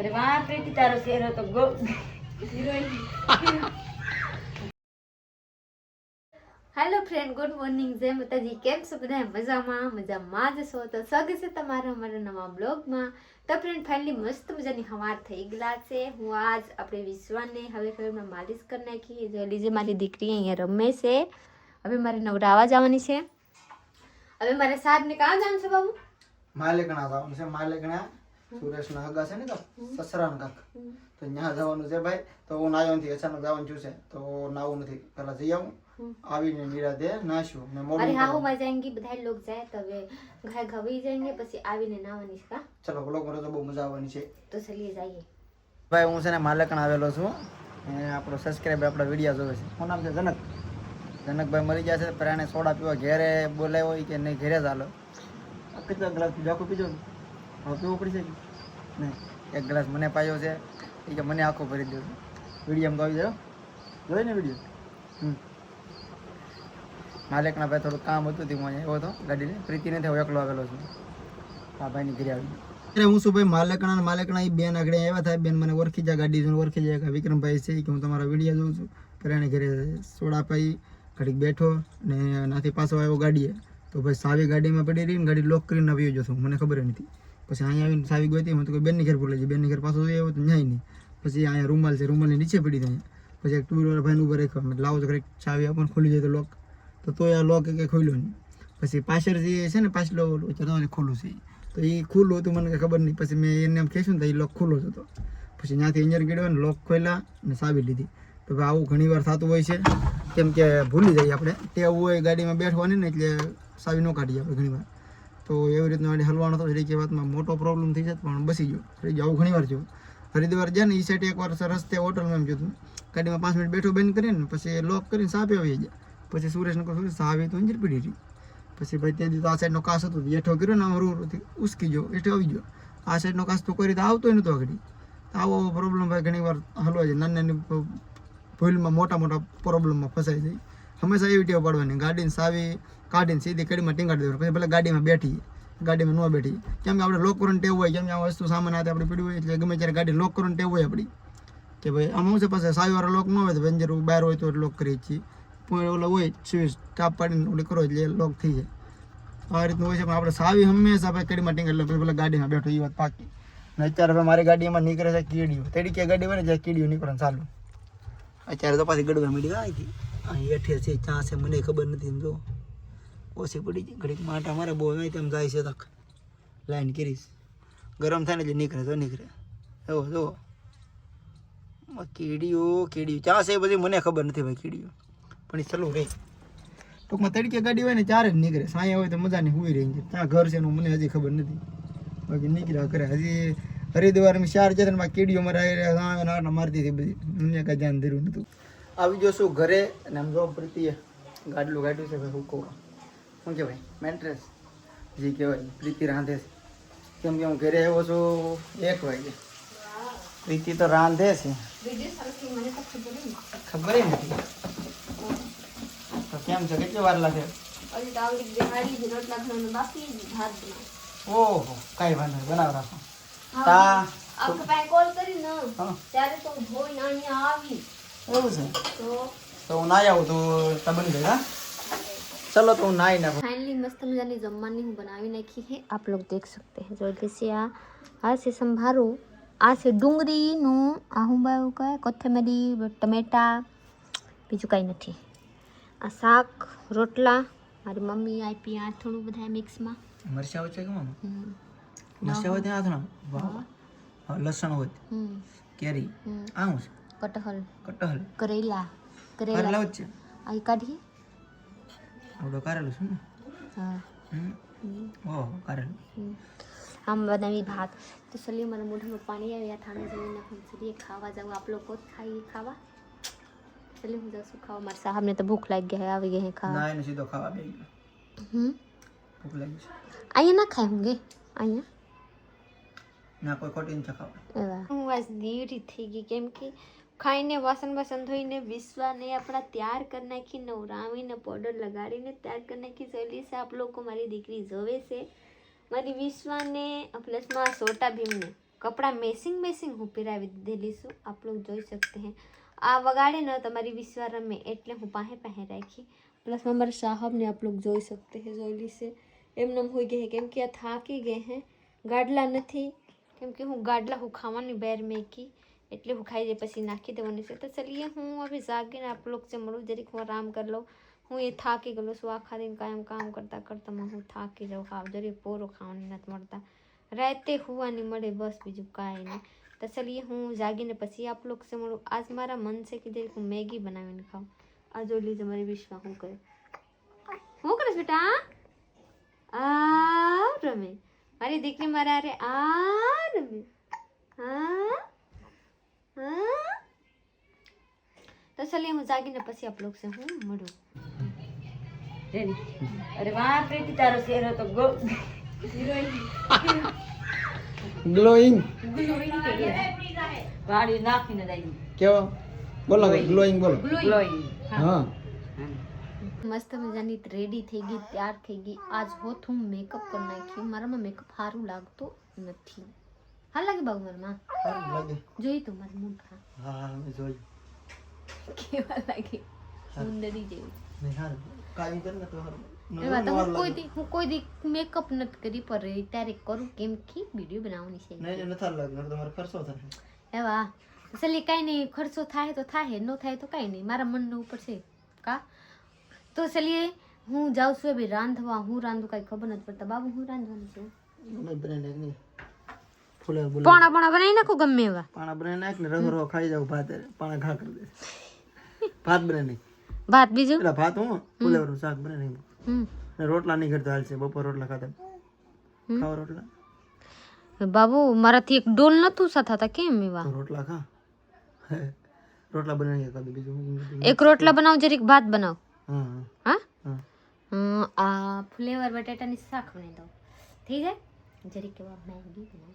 અરે વાહ પ્રીતિ તારો ચહેરો તો ગો હેલો ફ્રેન્ડ ગુડ મોર્નિંગ જય માતાજી. કેમ છો બધા? મજામાં મજામાં જ છો? તો સ્વાગત છે તમારા અમારા નવા બ્લોગમાં. તો ફ્રેન્ડ ફાઇનલી મસ્ત મજાની હવાર થઈ ગયેલા છે. હું આજ આપણે વિશ્વાને હવે ફેરમાં માલિશ કરી નાખી જો જે મારી દીકરી અહીંયા રમે છે. હવે મારે નવરાવા જવાની છે. હવે મારે સાહેબને કાં જવાનું છે બાબુ? માલેકણા જવાનું છે માલિકણા. સુરેશ સુરેશના હગા છે ને કાક? સસરાના કાક. તો ત્યાં જવાનું છે ભાઈ. તો હું નાયોનથી અચાનક જવાનું છું છે. તો નાવું નથી. પેલા જઈ આવું. આવીને નિરાતે નાશું ને મોડું અરે હાઉ માં જાયેંગે બધા લોગ જાય તવે ઘર ઘવી જાયેંગે પછી આવીને નાવાની છે કા ચલો વ્લોગમાં તો બહુ મજા આવવાની છે. તો ચલીએ જઈએ. ભાઈ હું છે ને માલકણ આવેલો છું. અને આપણો સબસ્ક્રાઇબ આપણો વિડિયો જોવે છે. શું નામ છે? જનક. જનકભાઈ મરી ગયા છે પ્રાણે સોડા પીવા ઘેરે બોલાવ્યો કે નહીં ઘેરે ચાલો હાલો. કેટલા ગ્લાસ પીજો પીજો હવે પીવો પડશે કે નહીં. એક ગ્લાસ મને પાયો છે. એ કે મને આખો ભરી દો. વિડીયોમાં તો આવી જાય જોઈ ને વીડિયો? હમ. માલિકના ભાઈ થોડું કામ હતું તે હું અહીંયા આવ્યો હતો ગાડીને પ્રીતિ નથી હું એકલો આવેલો છું. આ ભાઈની ઘરે આવી અરે હું શું ભાઈ? માલકણા માલકણા એ બેન આગળ આવ્યા થાય. બેન મને ઓળખી જાય, ગાડી જોઈને ઓળખી જાય. કે વિક્રમભાઈ છે કે હું તમારા વીડિયો જોઉં છું. કરાણી ઘરે સોડા પાઈ, ઘડીક બેઠો ને નાથી પાછો આવ્યો ગાડીએ. તો ભાઈ સાવી ગાડીમાં પડી રહી ને ગાડી લોક કરીને આવી જતો મને ખબર નથી. પછી અહીંયા આવીને સાવી ગઈ હતી હું તો કોઈ બેનની ઘેર ભૂલે છે બેનની ઘેર પાછો આવ્યો તો જાય નહીં. પછી અહીંયા રૂમાલ છે, રૂમાલની નીચે પડી જાય. પછી એક ટુ વ્હીલર ભાઈને ઊભો રાખ્યો મેં કીધું, લાવો તો ઘડીક ચાવી આપણને ખુલી જાય તો લોક તો તોય આ લોક કે ખોલ્યો નહીં. પછી પાછળ જે છે ને પાછલો ઓલું ખુલ્લું છે. તો એ ખુલ્લું હતું, મને ખબર નહીં. પછી મેં એને એમ કહેશું ને, તો એ લોક ખુલ્લો હતો. પછી ત્યાંથી ઇન્જર ગીડ્યો ને લોક ખોલ્યા અને સાવી લીધી. તો આવું ઘણી વાર થતું હોય છે. કેમ કે ભૂલી જઈએ આપણે. ટેવ હોય ગાડીમાં બેઠવાની ને, એટલે સાવી ન કાઢીએ આપણે ઘણી વાર. તો એવી રીતના ગાડી હલવાનો તો કે વાતમાં મોટો પ્રોબ્લેમ થઈ જાય પણ બસી ગયો. ગયો આવું ઘણી વાર થયું હરિદ્વાર જાય ને એ સાઈડ એકવાર રસ્તે હોટલમાં એમ જોતું. ગાડીમાં પાંચ મિનિટ બેઠો બંધ કરીને પછી લોક કરીને સાપે આવી જાય પછી સુરેશને કહું, સુરેશ સાવી તો અંજર પડી રહી. પછી ભાઈ તો આ સાઈડનો કાસ હતો. એઠો કર્યો ને આમ ઉસકી ગયો એટલે આવી ગયો. આ સાઈડનો કાસ તો કોઈ રીતે આવતો નહોતો આગળ. આવો પ્રોબ્લેમ ભાઈ ઘણી વાર હલવા જાય. નાની નાની ભૂલમાં મોટા મોટા પ્રોબ્લેમમાં ફસાઈ જાય. હંમેશા એવી ટેવ પાડવાની. ગાડીને સાવી કાઢીને સીધી કડીમાં ટીંગાડી દેવાનું. પછી ભલે ગાડીમાં બેઠી, ગાડીમાં ન બેઠી. કેમ કે આપણે લોક કરવાની ટેવ હોય, કેમ કે આ વસ્તુ સામાન હાથે આપણે પીડ્યું હોય, એટલે ગમે ત્યારે ગાડી લોક કરવાની ટેવ હોય આપણી. કે ભાઈ, આમ શું છે પાસે સાવીવાળા લોક ન હોય તો પેન્જર બહાર હોય તો લોક કરીએ છીએ. પણ ઓલો હોય, સ્વિચ ટાપ પાડીને ઓલી કરો એટલે લોક થઈ જાય. આ રીતનું હોય છે, પણ આપણે સાવી હંમેશા ભાઈ કડીમાં ટીંગાડી એટલે પેલા ગાડીમાં બેઠો એ વાત પાકી. ને અત્યારે હવે મારી ગાડીમાં નીકળે છે કીડીઓ. તડીકે ગાડી બને જ્યાં, કીડીઓ નીકળે ચાલુ. અત્યારે તો પાછી ગડવા મળી ગયા હતી અહીં હેઠે છે ચા છે, મને ખબર નથી જો. ઓછી પડી ગઈ. ઘડીક માટા મારે બહુ હોય તેમ જાય છે તક. લાઈન કરીશ. ગરમ થાય ને એટલે નીકળે તો નીકળે. એવો જો કીડીઓ કીડીઓ. ચા છે પછી મને ખબર નથી ભાઈ કીડીઓ. પણ એ ચાલુ રહે. ટૂંકમાં તડકે ગાડી હોય ને ચારે જ નીકળે. સાંયા હોય તો મજાની હુઈ રહી છે. ત્યાં ઘર છે એનું મને હજી ખબર નથી. બાકી નીકળ્યા કરે. હજી હરિદ્વારમાં ચાર ને કીડીઓ મારા મારતી હતી બધી. મને કાંઈ ધ્યાન ધર્યું નતું આવી જશું ઘરે અને આમ જો પ્રત્યે ગાડલું ગાડ્યું છે ભાઈ હુકો શું કહેવાય? મેન્ટ્રેસ જે કહેવાય પ્રીતિ રાંધે છે. કેમ કે હું ઘરે આવ્યો છું એક વાગે. પ્રીતિ તો રાંધે છે. ખબર નથી. તો કેમ છે? કેટલી વાર લાગે? ઓહો કાંઈ વાંધો બનાવ રાખો. તા કોલ કરી ને ત્યારે તો આવી. એવું છે? તો હું ના આવું તો તા ભેગા ચલો તો નાઈ નાખું ફાઇનલી મસ્ત મજાની જમવાની હું બનાવી નાખી હે આપ લોગ દેખ સકતે હે જો જैसे આ આ છે સંભારો આ સે ડુંગળીનું આ હું બાયું કહે કોથમીરી ટમેટા બીજું કાંઈ નથી આ શાક રોટલા મારી મમ્મી આપી આ થોડું બધા મિક્સમાં મરચા હોય છે કે મમ્મી મરચા હોય ત્યાં આથણા વાહ લસણ હોય કેરી આ છે કટહલ કટહલ કરેલા કરેલા હોય છે આ કાઢી આવડો કારેલું છે ને હા હમ હમ ઓહો કારેલું હમ. આમ બનાવી ભાત તો ચલીએ મારા મોઢામાં પાણી આવે આ થાણે જઈને हम चलिए खावा जाओ आप लोग को खाइए खावा चलिए હું જાઉં છું ખાવા મારા સાહેબને તો ભૂખ લાગી ગઈ હે આવી ગઈ હે ખાવા ના એને સીધો ખાવા બે ગયો હમ ભૂખ લાગી છે અહીંયા ના ખાય હોંગે અહીંયા ના કોઈ ખોટી નથી ખાવા એવા હું આજ નીવડી થઈ ગઈ કેમ કે ખાઈને વાસણ વાસણ ધોઈને વિશ્વાને આપણા તૈયાર કરી નાખી, નવરાવીને પાવડર લગાડીને તૈયાર કરી નાખી. સહેલી છે આપ લોકો મારી દીકરી જોવે છે. મારી વિશ્વાને પ્લસમાં સોટા ભીમને કપડાં મેસિંગ મેસિંગ હું પહેરાવી દીધેલી છું. આપ લોકો જોઈ શકતે હે. આ વગાડે ન તમારી વિશ્વા રમે એટલે હું પાસે પાસે રાખી. પ્લસમાં મારા સાહબને આપ લોકો જોઈ શકતે હે જોઈ છે એમને હોઈ ગયા કેમ કે આ થાકી ગયે હે. ગાડલા નથી. કેમ કે હું ગાડલા હું ખાવાની બેર મેકી. એટલે હું ખાઈ જાય, પછી નાખી દેવાની છે. તો ચલીએ, હું હવે જાગીને આપ લોગ से મળું જરીક હું આરામ કરી લઉં. હું એ થાકી ગયેલો છું, આખા દિન કાયમ કામ કરતાં કરતાં હું થાકી જાઉં, ખાવ, જરીક પોરો ખાવાની નથી મળતા. રાતે હુવાની મળે, બસ બીજું કાંઈ નહીં. તો ચલીએ, હું જાગીને પછી આપ લોગ से મળું. આજ મારા મન છે કે જરીક હું મેગી બનાવીને ખાઉં. આ જોઈ લીધે મારી વિશ્વા હું કરે. શું કરીશ બેટા? આ રમે. મારી દીકરી મારા અરે આ રમે. હા હા તો ચલીએ હું જાગીને પછી આપ લોગ से હું મળું રેડી અરે વાહ પ્રીતિ તારો ચહેરો તો ગો ગ્લોઈંગ વાળી નાખીને દઈ કેવો બોલો ગ્લોઈંગ બોલો ગ્લોઈંગ હા મસ્ત મજાની રેડી થઈ ગઈ તૈયાર થઈ ગઈ આજ હોત હું મેકઅપ કરી નાખ્યું મારામાં મેકઅપ સારું લાગતું નથી હા લાગે બાબુ મારામાં સારું લાગે જોઈ તો મારું મૂડ હા મેં જોયું કેવા લાગે સુંદરી જેવું નહીં સારું કાઈ કર ને તો એવા હું કોઈ દી હું કોઈ દી મેકઅપ નથી કરી પર ત્યારે કરું કેમ કે વીડિયો બનાવવાની છે નહીં નહીં નથી લાગે તમારે ખર્ચો થાય એવા ચલી કાંઈ નહીં ખર્ચો થાય તો થાય ન થાય તો કાંઈ નહીં મારા મનનું ઉપર છે કા તો ચલીએ હું જાઉં છું ભાઈ રાંધવા હું રાંધું કાંઈ ખબર નથી પડતા બાબુ હું રાંધવાનું છું અમે બનાવી નાખ નહીં ફૂલે બોલે. પોણા પોણા બનાવી નાખું ગમે એવા? પાણા બનાવી નાખ ને રગો રગો ખાઈ જાવ ભાત હારે. પાણા ઘા કરી દે. ભાત બનાવી નાખ. ભાત બીજું? પેલા ભાત હું ફુલેવરનું શાક બનાવી નાખ. હમ. ને રોટલા નહીં કરતો હાલશે બપોર રોટલા ખાતા. ખાવા રોટલા. બાબુ મારાથી એક ડોલ નતું થતા કેમ એવા? તો રોટલા ખા. રોટલા બનાવી ખાધું બીજું હું બધું. એક રોટલા બનાવ જરીક ભાત બનાવ. હા. હા? હા. હમ, આ ફ્લેવર બટાટાની શાક બનાવી દઉં. થઈ જાય? જરીક એવા મેગી બનાવ.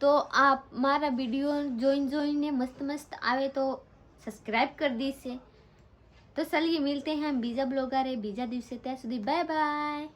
તો આ મારા વીડિયો જોઈન જોઈને મસ્ત મસ્ત આવે તો સબસ્ક્રાઈબ કરી દેશે. તો ચલીએ, મિલતે હૈ બીજા બ્લોગરે, બીજા દિવસે, ત્યાં સુધી બાય બાય